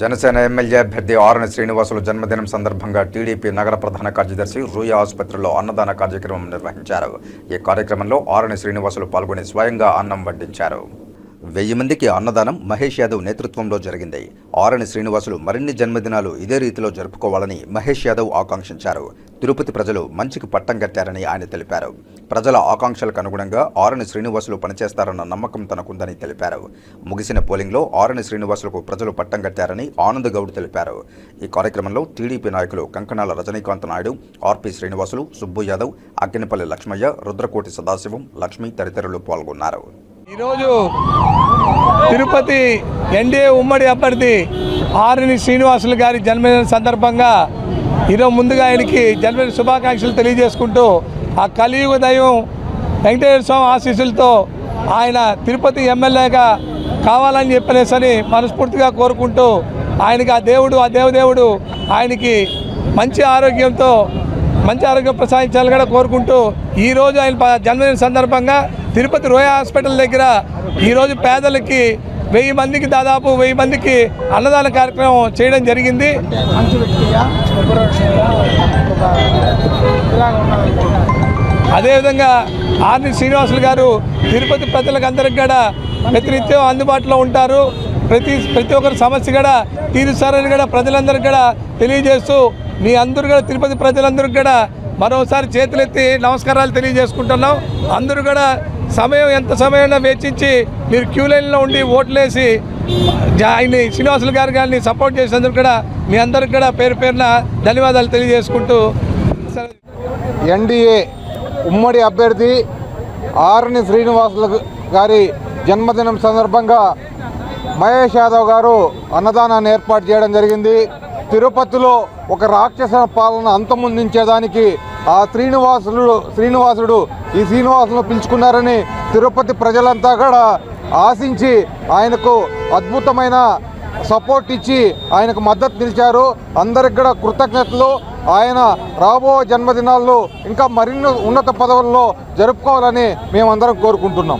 Janasena MLA అభ్యర్థి RN Srinivasulu జన్మదినం సందర్భంగా టీడీపీ నగర ప్రధాన కార్యదర్శి రూయ ఆసుపత్రిలో అన్నదాన కార్యక్రమం నిర్వహించారు. ఈ కార్యక్రమంలో ఆర్ఎన్ శ్రీనివాసులు పాల్గొని స్వయంగా అన్నం వడ్డించారు. వెయ్యి మందికి అన్నదానం మహేష్ యాదవ్ నేతృత్వంలో జరిగింది. ఆరణి శ్రీనివాసులు మరిన్ని జన్మదినాలు ఇదే రీతిలో జరుపుకోవాలని మహేష్ యాదవ్ ఆకాంక్షించారు. తిరుపతి ప్రజలు మంచికి పట్టం కట్టారని ఆయన తెలిపారు. ప్రజల ఆకాంక్షలకు అనుగుణంగా ఆరణి శ్రీనివాసులు పనిచేస్తారన్న నమ్మకం తనకుందని తెలిపారు. ముగిసిన పోలింగ్లో ఆరణి శ్రీనివాసులకు ప్రజలు పట్టం కట్టారని ఆనంద్ గౌడ్ తెలిపారు. ఈ కార్యక్రమంలో టీడీపీ నాయకులు కంకణాల రజనీకాంత్ నాయుడు ఆర్పి శ్రీనివాసులు సుబ్బు యాదవ్ అక్కినపల్లి లక్ష్మయ్య రుద్రకోటి సదాశివం లక్ష్మి తదితరులు పాల్గొన్నారు. ఈరోజు తిరుపతి ఎన్డీఏ ఉమ్మడి అభ్యర్థి ఆరుని శ్రీనివాసులు గారి జన్మదిన సందర్భంగా ఈరోజు ముందుగా ఆయనకి జన్మదిన శుభాకాంక్షలు తెలియజేసుకుంటూ ఆ కలియుగ దైవం వెంకటేశ్వర స్వామి ఆశీస్సులతో ఆయన తిరుపతి ఎమ్మెల్యేగా కావాలని చెప్పనేసని మనస్ఫూర్తిగా కోరుకుంటూ ఆయనకి ఆ దేవుడు ఆ దేవదేవుడు ఆయనకి మంచి ఆరోగ్యంతో మంచి ఆరోగ్యం ప్రసాదించాలని కూడా కోరుకుంటూ ఈరోజు ఆయన ప- జన్మదిన సందర్భంగా తిరుపతి రోయా హాస్పిటల్ దగ్గర ఈరోజు పేదలకి వెయ్యి మందికి దాదాపు వెయ్యి మందికి అన్నదాన కార్యక్రమం చేయడం జరిగింది. అదేవిధంగా ఆర్ని శ్రీనివాసులు గారు తిరుపతి ప్రజలకు అందరికి కూడా ప్రతినిత్యం అందుబాటులో ఉంటారు. ప్రతి ప్రతి ఒక్కరి సమస్య కూడా తీరుస్తారని కూడా ప్రజలందరికీ కూడా తెలియజేస్తూ మీ అందరూ కూడా తిరుపతి ప్రజలందరూ కూడా మరోసారి చేతులెత్తి నమస్కారాలు తెలియజేసుకుంటున్నాం. అందరూ కూడా సమయం ఎంత సమయమైనా వెచ్చించి మీరు క్యూ లైన్లో ఉండి ఓట్లేసి ఆయన్ని శ్రీనివాసులు గారు గారిని సపోర్ట్ చేసినందుకు కూడా మీ అందరికి కూడా పేరు పేరున ధన్యవాదాలు తెలియజేసుకుంటూ ఎన్డీఏ ఉమ్మడి అభ్యర్థి ఆర్ని శ్రీనివాసులు గారి జన్మదినం సందర్భంగా మహేష్ యాదవ్ గారు అన్నదానాన్ని ఏర్పాటు చేయడం జరిగింది. తిరుపతిలో ఒక రాక్షస పాలన అంతమొందించేదానికి ఆ శ్రీనివాసులు శ్రీనివాసుడు ఈ శ్రీనివాసును పిలుచుకున్నారని తిరుపతి ప్రజలంతా కూడా ఆశించి ఆయనకు అద్భుతమైన సపోర్ట్ ఇచ్చి ఆయనకు మద్దతు నిలిచారు. అందరికి కూడా కృతజ్ఞతలు. ఆయన రాబో జన్మదినాల్లో ఇంకా మరిన్ని ఉన్నత పదవుల్లో జరుపుకోవాలని మేమందరం కోరుకుంటున్నాం.